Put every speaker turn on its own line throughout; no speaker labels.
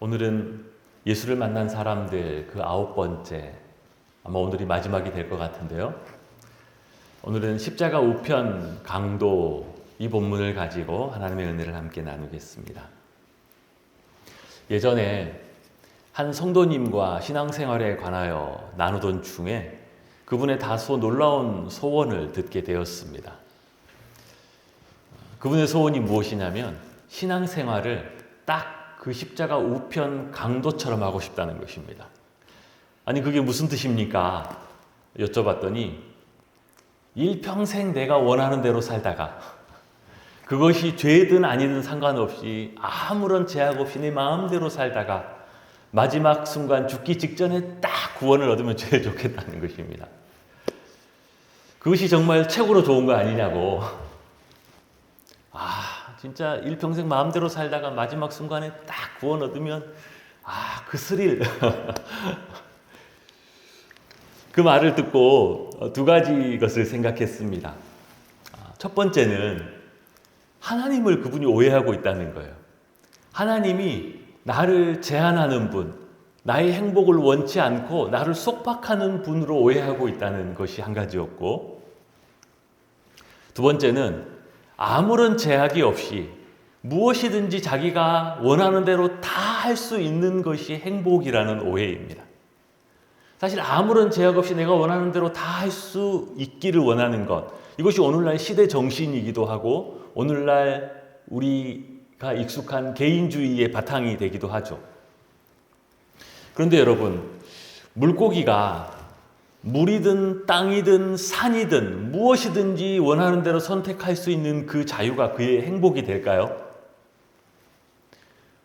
오늘은 예수를 만난 사람들 그 아홉 번째, 아마 오늘이 마지막이 될 것 같은데요. 오늘은 십자가 우편 강도 이 본문을 가지고 하나님의 은혜를 함께 나누겠습니다. 예전에 한 성도님과 신앙생활에 관하여 나누던 중에 그분의 다소 놀라운 소원을 듣게 되었습니다. 그분의 소원이 무엇이냐면 신앙생활을 딱 그 십자가 우편 강도처럼 하고 싶다는 것입니다. 아니 그게 무슨 뜻입니까? 여쭤봤더니 일평생 내가 원하는 대로 살다가 그것이 죄든 아니든 상관없이 아무런 제약 없이 내 마음대로 살다가 마지막 순간 죽기 직전에 딱 구원을 얻으면 제일 좋겠다는 것입니다. 그것이 정말 최고로 좋은 거 아니냐고. 아, 진짜 일평생 마음대로 살다가 마지막 순간에 딱 구원 얻으면 아, 그 스릴. 그 말을 듣고 두 가지 것을 생각했습니다. 첫 번째는 하나님을 그분이 오해하고 있다는 거예요. 하나님이 나를 제한하는 분, 나의 행복을 원치 않고 나를 속박하는 분으로 오해하고 있다는 것이 한 가지였고, 두 번째는 아무런 제약이 없이 무엇이든지 자기가 원하는 대로 다 할 수 있는 것이 행복이라는 오해입니다. 사실 아무런 제약 없이 내가 원하는 대로 다 할 수 있기를 원하는 것. 이것이 오늘날 시대 정신이기도 하고 오늘날 우리가 익숙한 개인주의의 바탕이 되기도 하죠. 그런데 여러분, 물고기가 물이든 땅이든 산이든 무엇이든지 원하는 대로 선택할 수 있는 그 자유가 그의 행복이 될까요?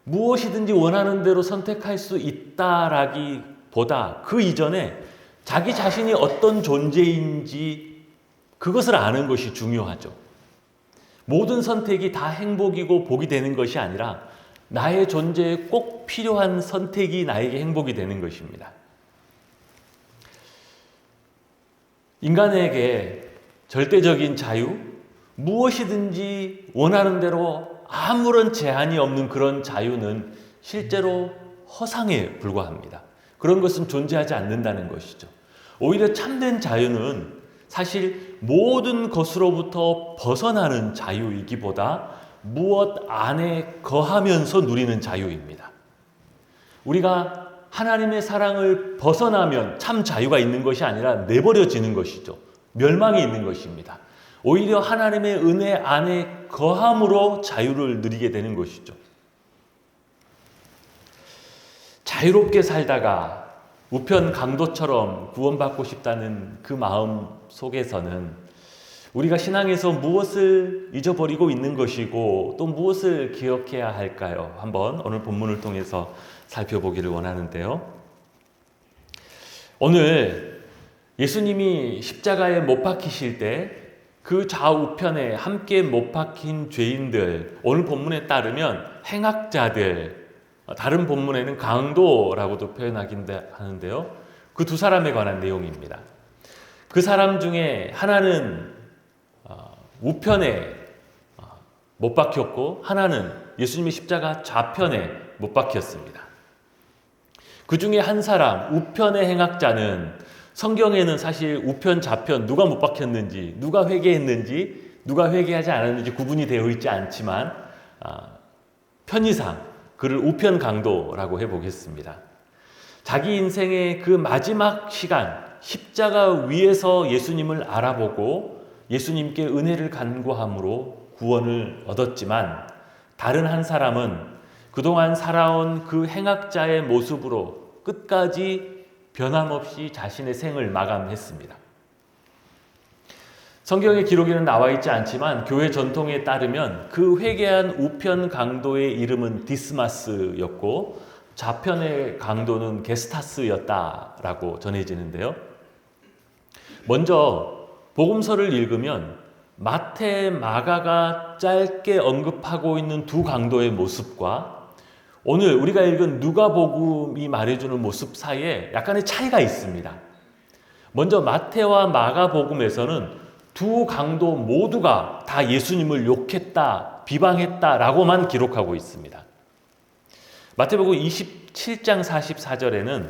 무엇이든지 원하는 대로 선택할 수 있다라기보다 그 이전에 자기 자신이 어떤 존재인지 그것을 아는 것이 중요하죠. 모든 선택이 다 행복이고 복이 되는 것이 아니라 나의 존재에 꼭 필요한 선택이 나에게 행복이 되는 것입니다. 인간에게 절대적인 자유, 무엇이든지 원하는 대로 아무런 제한이 없는 그런 자유는 실제로 허상에 불과합니다. 그런 것은 존재하지 않는다는 것이죠. 오히려 참된 자유는 사실 모든 것으로부터 벗어나는 자유이기보다 무엇 안에 거하면서 누리는 자유입니다. 우리가 하나님의 사랑을 벗어나면 참 자유가 있는 것이 아니라 내버려지는 것이죠. 멸망이 있는 것입니다. 오히려 하나님의 은혜 안에 거함으로 자유를 누리게 되는 것이죠. 자유롭게 살다가 우편 강도처럼 구원받고 싶다는 그 마음 속에서는 우리가 신앙에서 무엇을 잊어버리고 있는 것이고 또 무엇을 기억해야 할까요? 한번 오늘 본문을 통해서 살펴보기를 원하는데요. 오늘 예수님이 십자가에 못 박히실 때 그 좌우편에 함께 못 박힌 죄인들, 오늘 본문에 따르면 행악자들, 다른 본문에는 강도라고도 표현하긴 하는데요. 그 두 사람에 관한 내용입니다. 그 사람 중에 하나는 우편에 못 박혔고 하나는 예수님의 십자가 좌편에 못 박혔습니다. 그 중에 한 사람, 우편의 행악자는 성경에는 사실 우편, 좌편 누가 못 박혔는지, 누가 회개했는지, 누가 회개하지 않았는지 구분이 되어 있지 않지만 편의상 그를 우편 강도라고 해보겠습니다. 자기 인생의 그 마지막 시간, 십자가 위에서 예수님을 알아보고 예수님께 은혜를 간구함으로 구원을 얻었지만 다른 한 사람은 그동안 살아온 그 행악자의 모습으로 끝까지 변함없이 자신의 생을 마감했습니다. 성경의 기록에는 나와 있지 않지만 교회 전통에 따르면 그 회개한 우편 강도의 이름은 디스마스였고 좌편의 강도는 게스타스였다라고 전해지는데요. 먼저 복음서를 읽으면 마태, 마가가 짧게 언급하고 있는 두 강도의 모습과 오늘 우리가 읽은 누가복음이 말해주는 모습 사이에 약간의 차이가 있습니다. 먼저 마태와 마가복음에서는 두 강도 모두가 다 예수님을 욕했다, 비방했다라고만 기록하고 있습니다. 마태복음 27장 44절에는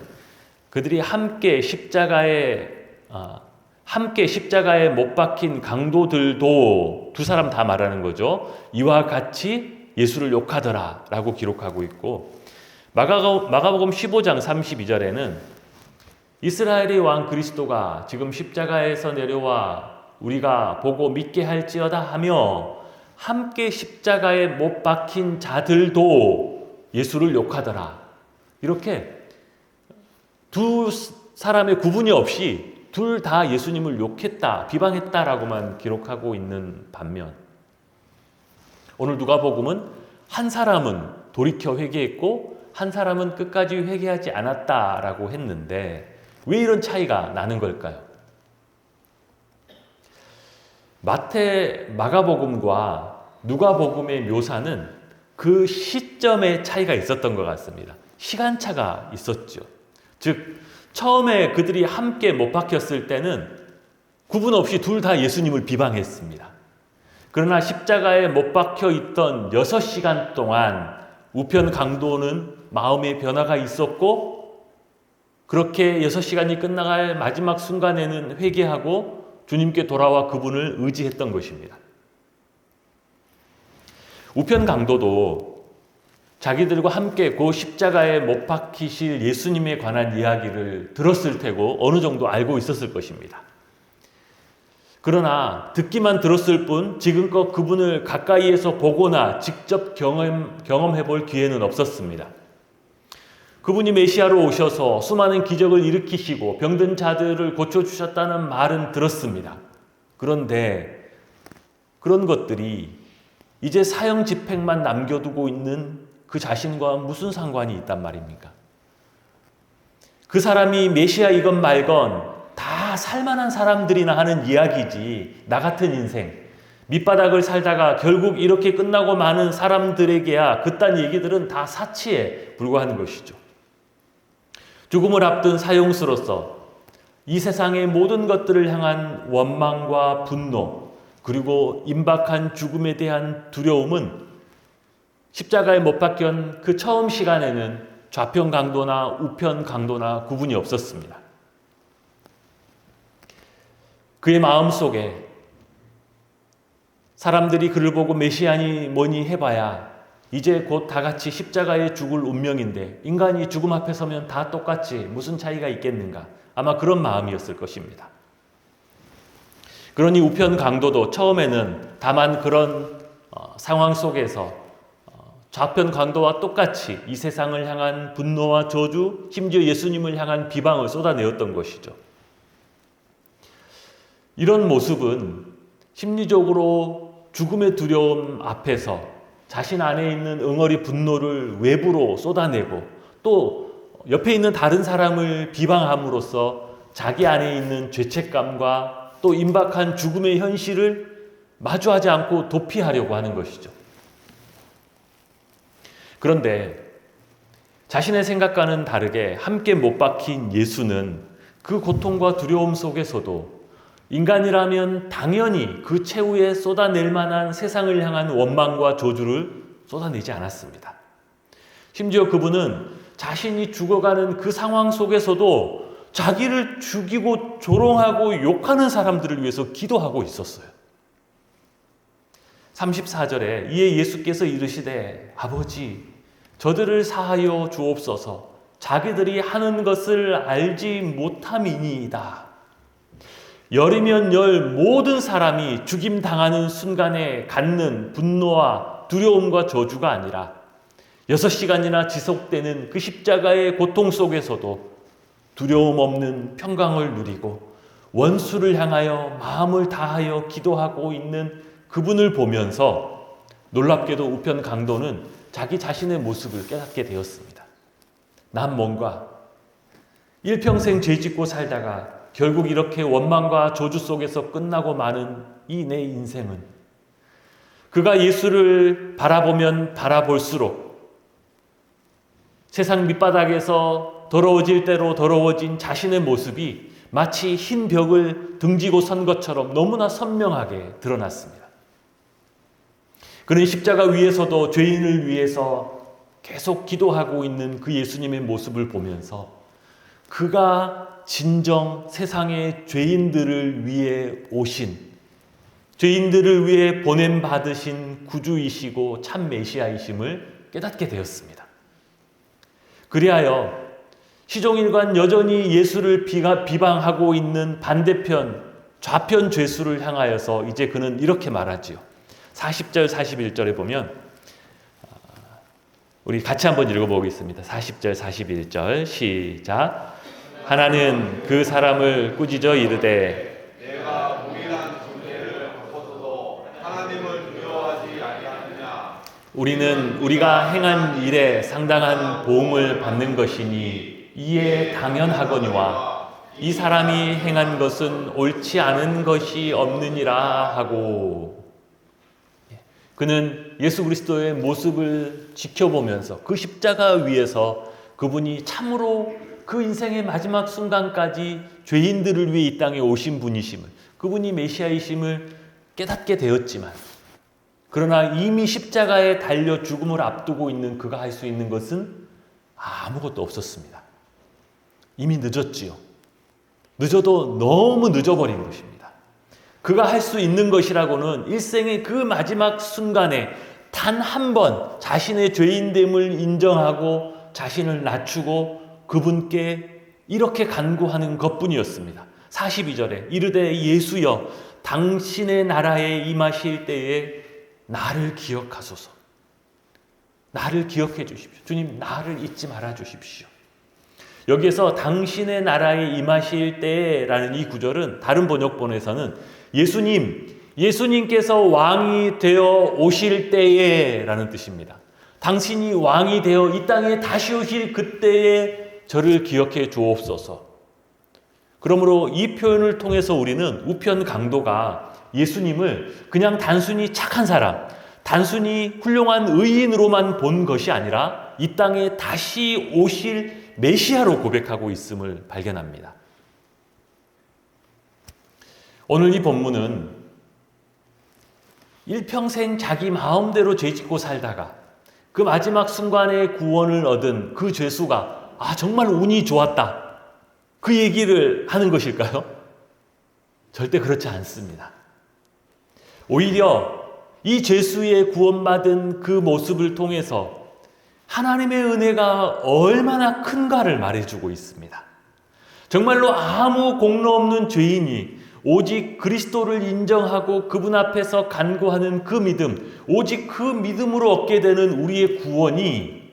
그들이 함께 십자가에 아, 함께 십자가에 못 박힌 강도들도 두 사람 다 말하는 거죠. 이와 같이 예수를 욕하더라 라고 기록하고 있고 마가복음 15장 32절에는 이스라엘의 왕 그리스도가 지금 십자가에서 내려와 우리가 보고 믿게 할지어다 하며 함께 십자가에 못 박힌 자들도 예수를 욕하더라. 이렇게 두 사람의 구분이 없이 둘 다 예수님을 욕했다, 비방했다라고만 기록하고 있는 반면 오늘 누가복음은 한 사람은 돌이켜 회개했고 한 사람은 끝까지 회개하지 않았다라고 했는데 왜 이런 차이가 나는 걸까요? 마태 마가복음과 누가복음의 묘사는 그 시점의 차이가 있었던 것 같습니다. 시간차가 있었죠. 즉 처음에 그들이 함께 못 박혔을 때는 구분 없이 둘 다 예수님을 비방했습니다. 그러나 십자가에 못 박혀 있던 6시간 동안 우편 강도는 마음의 변화가 있었고 그렇게 6시간이 끝나갈 마지막 순간에는 회개하고 주님께 돌아와 그분을 의지했던 것입니다. 우편 강도도 자기들과 함께 그 십자가에 못 박히실 예수님에 관한 이야기를 들었을 테고 어느 정도 알고 있었을 것입니다. 그러나 듣기만 들었을 뿐 지금껏 그분을 가까이에서 보거나 직접 경험, 경험해 볼 기회는 없었습니다. 그분이 메시아로 오셔서 수많은 기적을 일으키시고 병든 자들을 고쳐주셨다는 말은 들었습니다. 그런데 그런 것들이 이제 사형 집행만 남겨두고 있는 그 자신과 무슨 상관이 있단 말입니까? 그 사람이 메시아이건 말건 다 살만한 사람들이나 하는 이야기지, 나 같은 인생, 밑바닥을 살다가 결국 이렇게 끝나고 마는 사람들에게야 그딴 얘기들은 다 사치에 불과하는 것이죠. 죽음을 앞둔 사용수로서 이 세상의 모든 것들을 향한 원망과 분노, 그리고 임박한 죽음에 대한 두려움은 십자가에 못 박힌 그 처음 시간에는 좌편 강도나 우편 강도나 구분이 없었습니다. 그의 마음 속에 사람들이 그를 보고 메시아니 뭐니 해봐야 이제 곧 다 같이 십자가에 죽을 운명인데 인간이 죽음 앞에 서면 다 똑같지 무슨 차이가 있겠는가 아마 그런 마음이었을 것입니다. 그러니 우편 강도도 처음에는 다만 그런 어, 상황 속에서 어, 좌편 강도와 똑같이 이 세상을 향한 분노와 저주, 심지어 예수님을 향한 비방을 쏟아내었던 것이죠. 이런 모습은 심리적으로 죽음의 두려움 앞에서 자신 안에 있는 응어리 분노를 외부로 쏟아내고 또 옆에 있는 다른 사람을 비방함으로써 자기 안에 있는 죄책감과 또 임박한 죽음의 현실을 마주하지 않고 도피하려고 하는 것이죠. 그런데 자신의 생각과는 다르게 함께 못 박힌 예수는 그 고통과 두려움 속에서도 인간이라면 당연히 그 최후에 쏟아낼 만한 세상을 향한 원망과 저주를 쏟아내지 않았습니다. 심지어 그분은 자신이 죽어가는 그 상황 속에서도 자기를 죽이고 조롱하고 욕하는 사람들을 위해서 기도하고 있었어요. 34절에 이에 예수께서 이르시되 아버지 저들을 사하여 주옵소서 자기들이 하는 것을 알지 못함이니이다. 열이면 열 모든 사람이 죽임 당하는 순간에 갖는 분노와 두려움과 저주가 아니라 여섯 시간이나 지속되는 그 십자가의 고통 속에서도 두려움 없는 평강을 누리고 원수를 향하여 마음을 다하여 기도하고 있는 그분을 보면서 놀랍게도 우편 강도는 자기 자신의 모습을 깨닫게 되었습니다. 난 뭔가 일평생 죄 짓고 살다가 결국 이렇게 원망과 저주 속에서 끝나고 마는 이 내 인생은 그가 예수를 바라보면 바라볼수록 세상 밑바닥에서 더러워질 대로 더러워진 자신의 모습이 마치 흰 벽을 등지고 선 것처럼 너무나 선명하게 드러났습니다. 그는 십자가 위에서도 죄인을 위해서 계속 기도하고 있는 그 예수님의 모습을 보면서 그가 진정 세상의 죄인들을 위해 오신 죄인들을 위해 보냄 받으신 구주이시고 참 메시아이심을 깨닫게 되었습니다. 그리하여 시종일관 여전히 예수를 비방하고 있는 반대편 좌편 죄수를 향하여서 이제 그는 이렇게 말하지요. 40절 41절에 보면 아, 우리 같이 한번 읽어보겠습니다. 40절 41절 시작 하나는 그 사람을 꾸짖어 이르되
내가 무일한 존재를 엎어서도 하나님을 두려워하지 아니하느냐?
우리는 우리가 행한 일에 상당한 보응을 받는 것이니 이에 당연하거니와 이 사람이 행한 것은 옳지 않은 것이 없느니라 하고. 그는 예수 그리스도의 모습을 지켜보면서 그 십자가 위에서 그분이 참으로 그 인생의 마지막 순간까지 죄인들을 위해 이 땅에 오신 분이심을 그분이 메시아이심을 깨닫게 되었지만 그러나 이미 십자가에 달려 죽음을 앞두고 있는 그가 할 수 있는 것은 아무것도 없었습니다. 이미 늦었지요. 늦어도 너무 늦어버린 것입니다. 그가 할 수 있는 것이라고는 일생의 그 마지막 순간에 단 한 번 자신의 죄인됨을 인정하고 자신을 낮추고 그분께 이렇게 간구하는 것뿐이었습니다. 42절에 이르되 예수여 당신의 나라에 임하실 때에 나를 기억하소서. 나를 기억해 주십시오. 주님 나를 잊지 말아 주십시오. 여기에서 당신의 나라에 임하실 때라는 이 구절은 다른 번역본에서는 예수님, 예수님께서 왕이 되어 오실 때에라는 뜻입니다. 당신이 왕이 되어 이 땅에 다시 오실 그때에 저를 기억해 주옵소서. 그러므로 이 표현을 통해서 우리는 우편 강도가 예수님을 그냥 단순히 착한 사람, 단순히 훌륭한 의인으로만 본 것이 아니라 이 땅에 다시 오실 메시아로 고백하고 있음을 발견합니다. 오늘 이 본문은 일평생 자기 마음대로 죄 짓고 살다가 그 마지막 순간에 구원을 얻은 그 죄수가 아 정말 운이 좋았다. 그 얘기를 하는 것일까요? 절대 그렇지 않습니다. 오히려 이 죄수의 구원받은 그 모습을 통해서 하나님의 은혜가 얼마나 큰가를 말해주고 있습니다. 정말로 아무 공로 없는 죄인이 오직 그리스도를 인정하고 그분 앞에서 간구하는 그 믿음, 오직 그 믿음으로 얻게 되는 우리의 구원이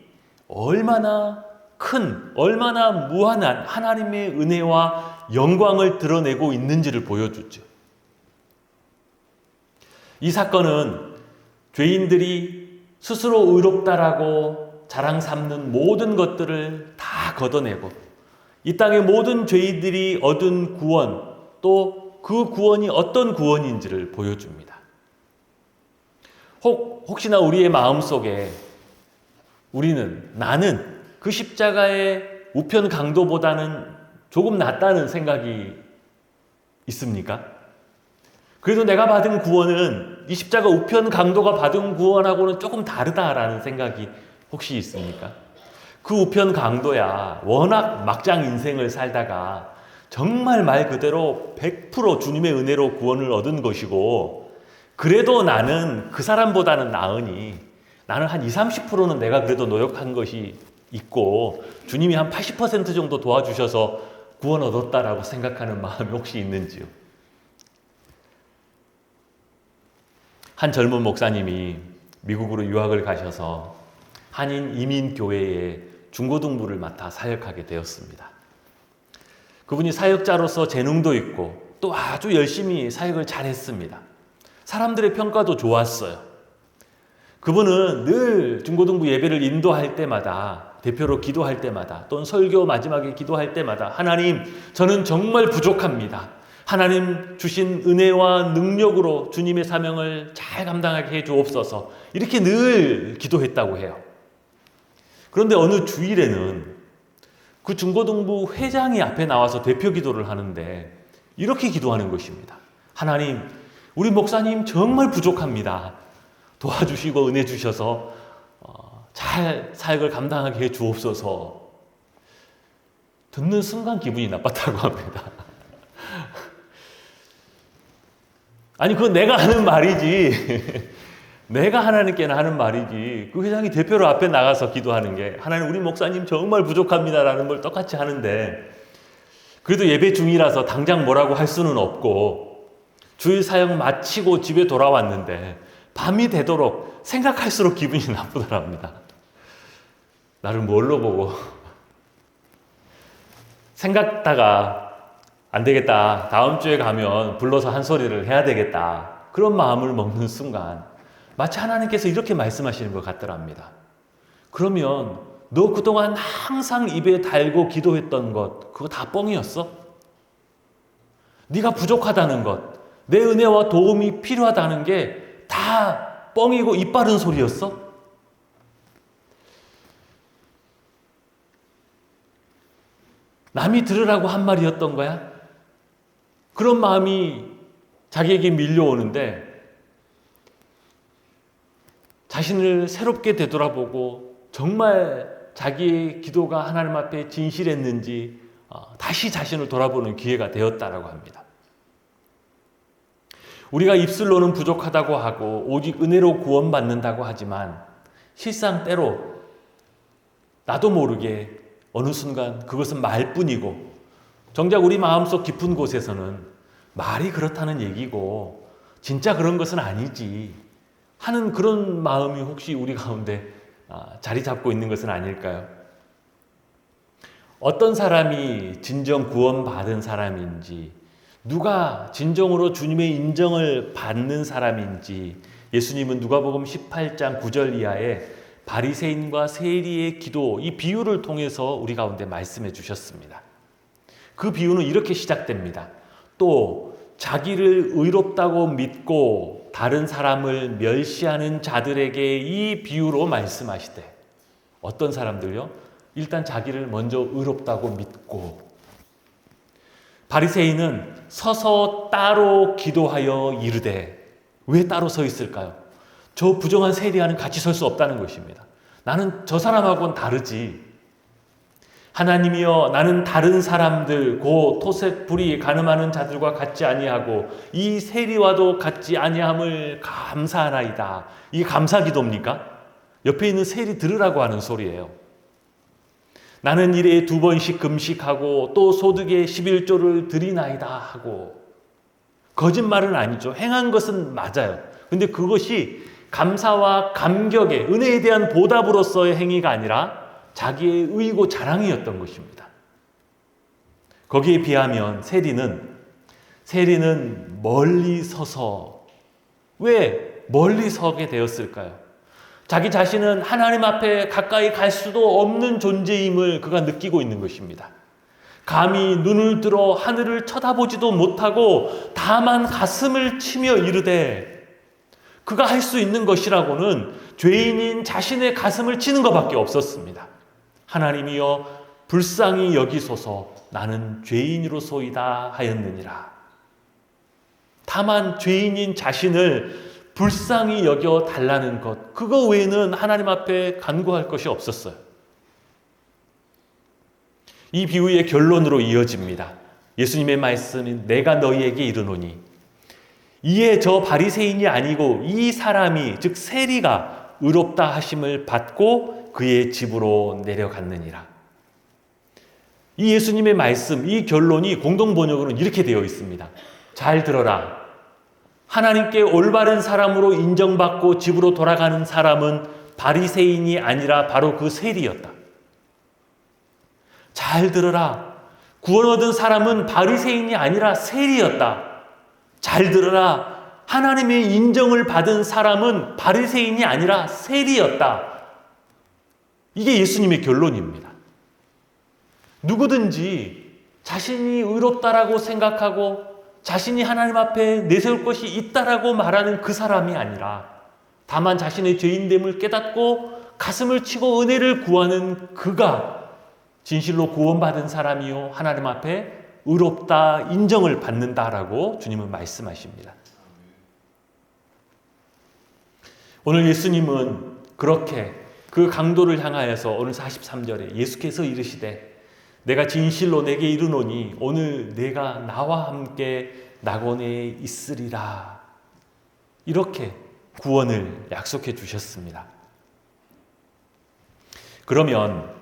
얼마나 큰, 얼마나 무한한 하나님의 은혜와 영광을 드러내고 있는지를 보여주죠. 이 사건은 죄인들이 스스로 의롭다라고 자랑 삼는 모든 것들을 다 걷어내고 이 땅의 모든 죄인들이 얻은 구원 또 그 구원이 어떤 구원인지를 보여줍니다. 혹, 혹시나 우리의 마음 속에 우리는 나는 그 십자가의 우편 강도보다는 조금 낫다는 생각이 있습니까? 그래도 내가 받은 구원은 이 십자가 우편 강도가 받은 구원하고는 조금 다르다라는 생각이 혹시 있습니까? 그 우편 강도야 워낙 막장 인생을 살다가 정말 말 그대로 100% 주님의 은혜로 구원을 얻은 것이고 그래도 나는 그 사람보다는 나으니 나는 한 20, 30%는 내가 그래도 노력한 것이 있고 주님이 한 80% 정도 도와주셔서 구원 얻었다라고 생각하는 마음이 혹시 있는지요? 한 젊은 목사님이 미국으로 유학을 가셔서 한인 이민 교회에 중고등부를 맡아 사역하게 되었습니다. 그분이 사역자로서 재능도 있고 또 아주 열심히 사역을 잘했습니다. 사람들의 평가도 좋았어요. 그분은 늘 중고등부 예배를 인도할 때마다 대표로 기도할 때마다 또는 설교 마지막에 기도할 때마다 하나님 저는 정말 부족합니다. 하나님 주신 은혜와 능력으로 주님의 사명을 잘 감당하게 해 주옵소서. 이렇게 늘 기도했다고 해요. 그런데 어느 주일에는 그 중고등부 회장이 앞에 나와서 대표 기도를 하는데 이렇게 기도하는 것입니다. 하나님, 우리 목사님 정말 부족합니다. 도와주시고 은혜 주셔서 어, 잘 사역을 감당하게 해 주옵소서. 듣는 순간 기분이 나빴다고 합니다. 아니, 그건 내가 하는 말이지. 내가 하나님께는 하는 말이지. 그 회장이 대표로 앞에 나가서 기도하는 게 하나님 우리 목사님 정말 부족합니다라는 걸 똑같이 하는데 그래도 예배 중이라서 당장 뭐라고 할 수는 없고 주일 사역 마치고 집에 돌아왔는데 밤이 되도록 생각할수록 기분이 나쁘더랍니다. 나를 뭘로 보고 생각다가 안 되겠다. 다음 주에 가면 불러서 한 소리를 해야 되겠다. 그런 마음을 먹는 순간 마치 하나님께서 이렇게 말씀하시는 것 같더랍니다. 그러면 너 그동안 항상 입에 달고 기도했던 것 그거 다 뻥이었어? 네가 부족하다는 것, 내 은혜와 도움이 필요하다는 게 다 뻥이고 입 바른 소리였어? 남이 들으라고 한 말이었던 거야? 그런 마음이 자기에게 밀려오는데 자신을 새롭게 되돌아보고 정말 자기의 기도가 하나님 앞에 진실했는지 어, 다시 자신을 돌아보는 기회가 되었다라고 합니다. 우리가 입술로는 부족하다고 하고 오직 은혜로 구원받는다고 하지만 실상 때로 나도 모르게 어느 순간 그것은 말뿐이고 정작 우리 마음속 깊은 곳에서는 말이 그렇다는 얘기고 진짜 그런 것은 아니지 하는 그런 마음이 혹시 우리 가운데 아, 자리 잡고 있는 것은 아닐까요? 어떤 사람이 진정 구원받은 사람인지 누가 진정으로 주님의 인정을 받는 사람인지 예수님은 누가복음 18장 9절 이하에 바리새인과 세리의 기도 이 비유를 통해서 우리 가운데 말씀해 주셨습니다. 그 비유는 이렇게 시작됩니다. 또 자기를 의롭다고 믿고 다른 사람을 멸시하는 자들에게 이 비유로 말씀하시되 어떤 사람들요? 일단 자기를 먼저 의롭다고 믿고 바리새인은 서서 따로 기도하여 이르되 왜 따로 서 있을까요? 저 부정한 세리와는 같이 설 수 없다는 것입니다. 나는 저 사람하고는 다르지. 하나님이여 나는 다른 사람들 고 토색 불이 가늠하는 자들과 같지 아니하고 이 세리와도 같지 아니함을 감사하나이다. 이게 감사 기도입니까? 옆에 있는 세리 들으라고 하는 소리예요. 나는 일에 두 번씩 금식하고 또 소득의 11조를 드리나이다 하고 거짓말은 아니죠. 행한 것은 맞아요. 근데 그것이 감사와 감격의 은혜에 대한 보답으로서의 행위가 아니라 자기의 의고 자랑이었던 것입니다. 거기에 비하면 세리는 세리는 멀리 서서 왜 멀리 서게 되었을까요? 자기 자신은 하나님 앞에 가까이 갈 수도 없는 존재임을 그가 느끼고 있는 것입니다. 감히 눈을 들어 하늘을 쳐다보지도 못하고 다만 가슴을 치며 이르되 그가 할 수 있는 것이라고는 죄인인 자신의 가슴을 치는 것밖에 없었습니다. 하나님이여 불쌍히 여기소서 나는 죄인으로소이다 하였느니라. 다만 죄인인 자신을 불쌍히 여겨 달라는 것, 그거 외에는 하나님 앞에 간구할 것이 없었어요. 이 비유의 결론으로 이어집니다. 예수님의 말씀인 내가 너희에게 이르노니 이에 저 바리새인이 아니고 이 사람이 즉 세리가 의롭다 하심을 받고 그의 집으로 내려갔느니라. 이 예수님의 말씀, 이 결론이 공동 번역으로는 이렇게 되어 있습니다. 잘 들어라. 하나님께 올바른 사람으로 인정받고 집으로 돌아가는 사람은 바리새인이 아니라 바로 그 세리였다. 잘 들어라. 구원 얻은 사람은 바리새인이 아니라 세리였다. 잘 들어라. 하나님의 인정을 받은 사람은 바리새인이 아니라 세리였다. 이게 예수님의 결론입니다. 누구든지 자신이 의롭다라고 생각하고 자신이 하나님 앞에 내세울 것이 있다라고 말하는 그 사람이 아니라 다만 자신의 죄인됨을 깨닫고 가슴을 치고 은혜를 구하는 그가 진실로 구원받은 사람이요 하나님 앞에 의롭다 인정을 받는다라고 주님은 말씀하십니다. 오늘 예수님은 그렇게 그 강도를 향하여서 오늘 43절에 예수께서 이르시되 내가 진실로 내게 이르노니 오늘 내가 나와 함께 낙원에 있으리라. 이렇게 구원을 약속해 주셨습니다. 그러면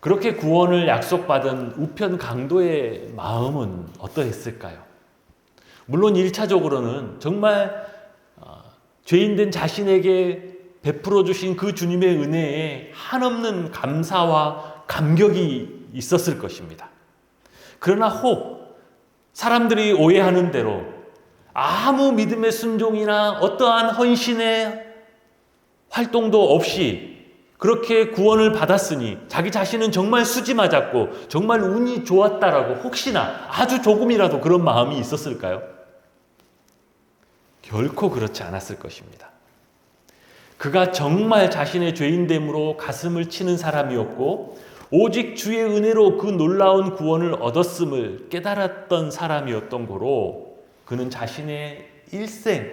그렇게 구원을 약속받은 우편 강도의 마음은 어떠했을까요? 물론 1차적으로는 정말 어, 죄인된 자신에게 베풀어 주신 그 주님의 은혜에 한없는 감사와 감격이 있었을 것입니다. 그러나 혹 사람들이 오해하는 대로 아무 믿음의 순종이나 어떠한 헌신의 활동도 없이 그렇게 구원을 받았으니 자기 자신은 정말 수지 맞았고 정말 운이 좋았다라고 혹시나 아주 조금이라도 그런 마음이 있었을까요? 결코 그렇지 않았을 것입니다. 그가 정말 자신의 죄인됨으로 가슴을 치는 사람이었고 오직 주의 은혜로 그 놀라운 구원을 얻었음을 깨달았던 사람이었던 거로 그는 자신의 일생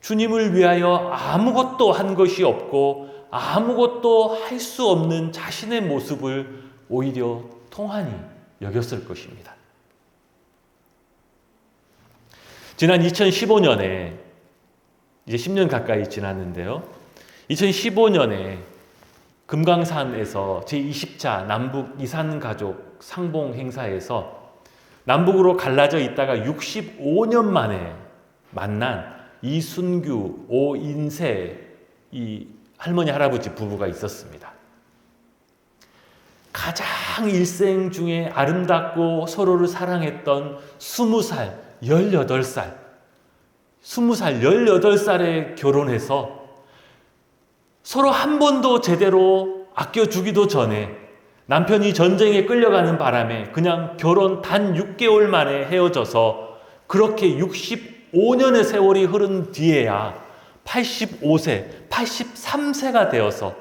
주님을 위하여 아무것도 한 것이 없고 아무것도 할 수 없는 자신의 모습을 오히려 통한이 여겼을 것입니다. 지난 2015년에 이제 10년 가까이 지났는데요. 2015년에 금강산에서 제20차 남북 이산 가족 상봉 행사에서 남북으로 갈라져 있다가 65년 만에 만난 이순규, 오인세 이 할머니 할아버지 부부가 있었습니다. 가장 일생 중에 아름답고 서로를 사랑했던 20살, 18살, 20살, 18살에 결혼해서 서로 한 번도 제대로 아껴주기도 전에 남편이 전쟁에 끌려가는 바람에 그냥 결혼 단 6개월 만에 헤어져서 그렇게 65년의 세월이 흐른 뒤에야 85세, 83세가 되어서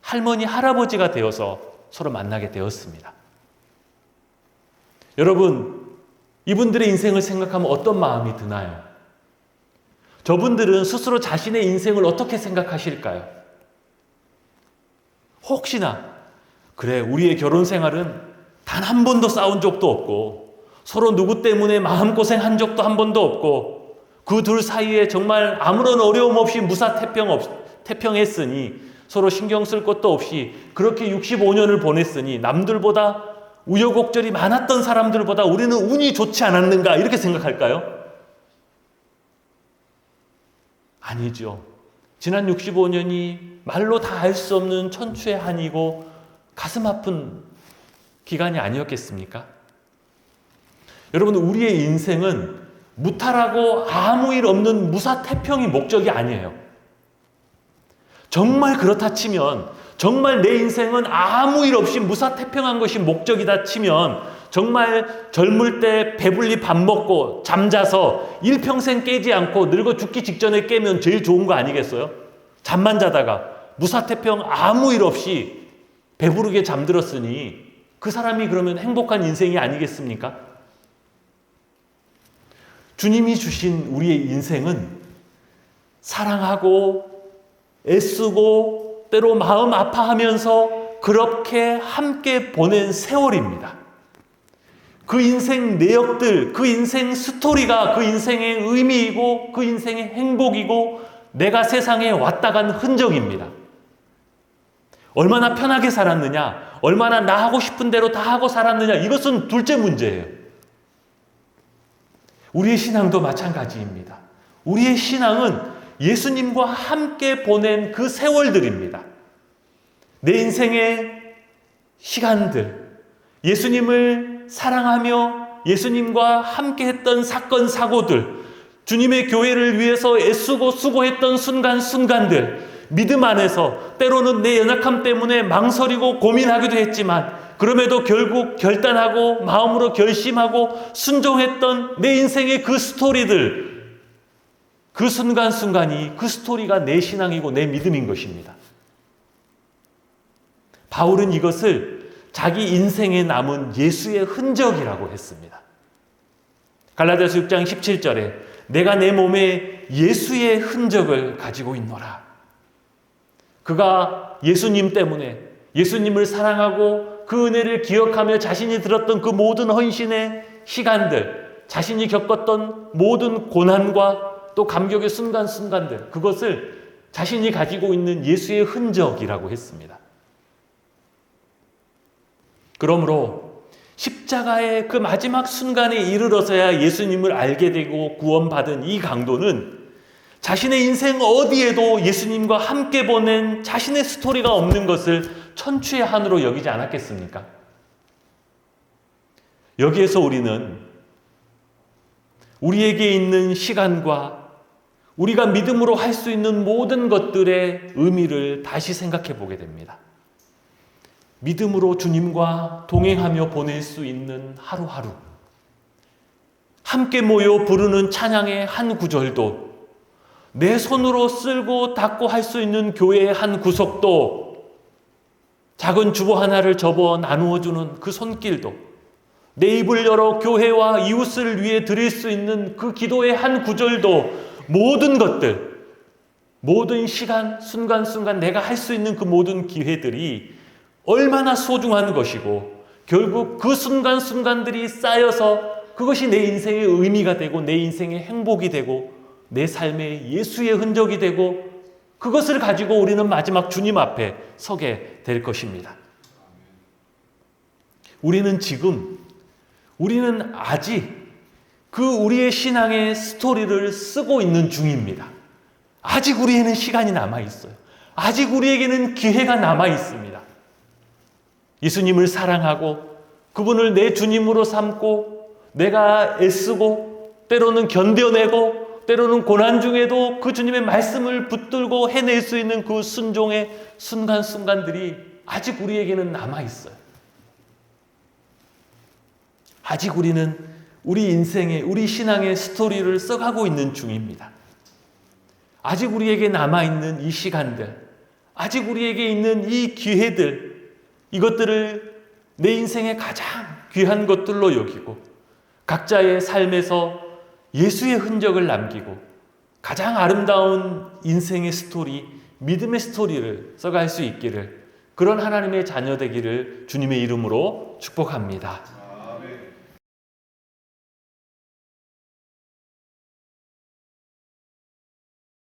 할머니, 할아버지가 되어서 서로 만나게 되었습니다. 여러분, 이분들의 인생을 생각하면 어떤 마음이 드나요? 저분들은 스스로 자신의 인생을 어떻게 생각하실까요? 혹시나, 그래, 우리의 결혼 생활은 단 한 번도 싸운 적도 없고, 서로 누구 때문에 마음고생 한 적도 한 번도 없고, 그 둘 사이에 정말 아무런 어려움 없이 무사 태평 없, 태평했으니, 서로 신경 쓸 것도 없이 그렇게 65년을 보냈으니, 남들보다 우여곡절이 많았던 사람들보다 우리는 운이 좋지 않았는가, 이렇게 생각할까요? 아니죠. 지난 65년이 말로 다 알 수 없는 천추의 한이고 가슴 아픈 기간이 아니었겠습니까? 여러분, 우리의 인생은 무탈하고 아무 일 없는 무사태평이 목적이 아니에요. 정말 그렇다 치면, 정말 내 인생은 아무 일 없이 무사태평한 것이 목적이다 치면, 정말 젊을 때 배불리 밥 먹고 잠자서 일평생 깨지 않고 늙어 죽기 직전에 깨면 제일 좋은 거 아니겠어요? 잠만 자다가 무사태평 아무 일 없이 배부르게 잠들었으니 그 사람이 그러면 행복한 인생이 아니겠습니까? 주님이 주신 우리의 인생은 사랑하고 애쓰고 때로 마음 아파하면서 그렇게 함께 보낸 세월입니다. 그 인생 내역들, 그 인생 스토리가 그 인생의 의미이고 그 인생의 행복이고 내가 세상에 왔다 간 흔적입니다. 얼마나 편하게 살았느냐, 얼마나 나 하고 싶은 대로 다 하고 살았느냐, 이것은 둘째 문제예요. 우리의 신앙도 마찬가지입니다. 우리의 신앙은 예수님과 함께 보낸 그 세월들입니다. 내 인생의 시간들, 예수님을 사랑하며 예수님과 함께 했던 사건, 사고들, 주님의 교회를 위해서 애쓰고 수고했던 순간순간들, 믿음 안에서 때로는 내 연약함 때문에 망설이고 고민하기도 했지만 그럼에도 결국 결단하고 마음으로 결심하고 순종했던 내 인생의 그 스토리들, 그 순간순간이 그 스토리가 내 신앙이고 내 믿음인 것입니다. 바울은 이것을 자기 인생에 남은 예수의 흔적이라고 했습니다. 갈라디아서 6장 17절에 내가 내 몸에 예수의 흔적을 가지고 있노라. 그가 예수님 때문에 예수님을 사랑하고 그 은혜를 기억하며 자신이 들었던 그 모든 헌신의 시간들, 자신이 겪었던 모든 고난과 또 감격의 순간순간들, 그것을 자신이 가지고 있는 예수의 흔적이라고 했습니다. 그러므로 십자가의 그 마지막 순간에 이르러서야 예수님을 알게 되고 구원받은 이 강도는 자신의 인생 어디에도 예수님과 함께 보낸 자신의 스토리가 없는 것을 천추의 한으로 여기지 않았겠습니까? 여기에서 우리는 우리에게 있는 시간과 우리가 믿음으로 할 수 있는 모든 것들의 의미를 다시 생각해 보게 됩니다. 믿음으로 주님과 동행하며 보낼 수 있는 하루하루. 함께 모여 부르는 찬양의 한 구절도 내 손으로 쓸고 닦고 할 수 있는 교회의 한 구석도 작은 주보 하나를 접어 나누어 주는 그 손길도 내 입을 열어 교회와 이웃을 위해 드릴 수 있는 그 기도의 한 구절도 모든 것들 모든 시간 순간순간 내가 할 수 있는 그 모든 기회들이 얼마나 소중한 것이고 결국 그 순간순간들이 쌓여서 그것이 내 인생의 의미가 되고 내 인생의 행복이 되고 내 삶의 예수의 흔적이 되고 그것을 가지고 우리는 마지막 주님 앞에 서게 될 것입니다. 우리는 지금 우리는 아직 그 우리의 신앙의 스토리를 쓰고 있는 중입니다. 아직 우리에는 시간이 남아 있어요. 아직 우리에게는 기회가 남아 있습니다. 예수님을 사랑하고 그분을 내 주님으로 삼고 내가 애쓰고 때로는 견뎌내고 때로는 고난 중에도 그 주님의 말씀을 붙들고 해낼 수 있는 그 순종의 순간순간들이 아직 우리에게는 남아 있어요. 아직 우리는 우리 인생의, 우리 신앙의 스토리를 써가고 있는 중입니다. 아직 우리에게 남아있는 이 시간들, 아직 우리에게 있는 이 기회들, 이것들을 내 인생의 가장 귀한 것들로 여기고, 각자의 삶에서 예수의 흔적을 남기고, 가장 아름다운 인생의 스토리, 믿음의 스토리를 써갈 수 있기를, 그런 하나님의 자녀 되기를 주님의 이름으로 축복합니다.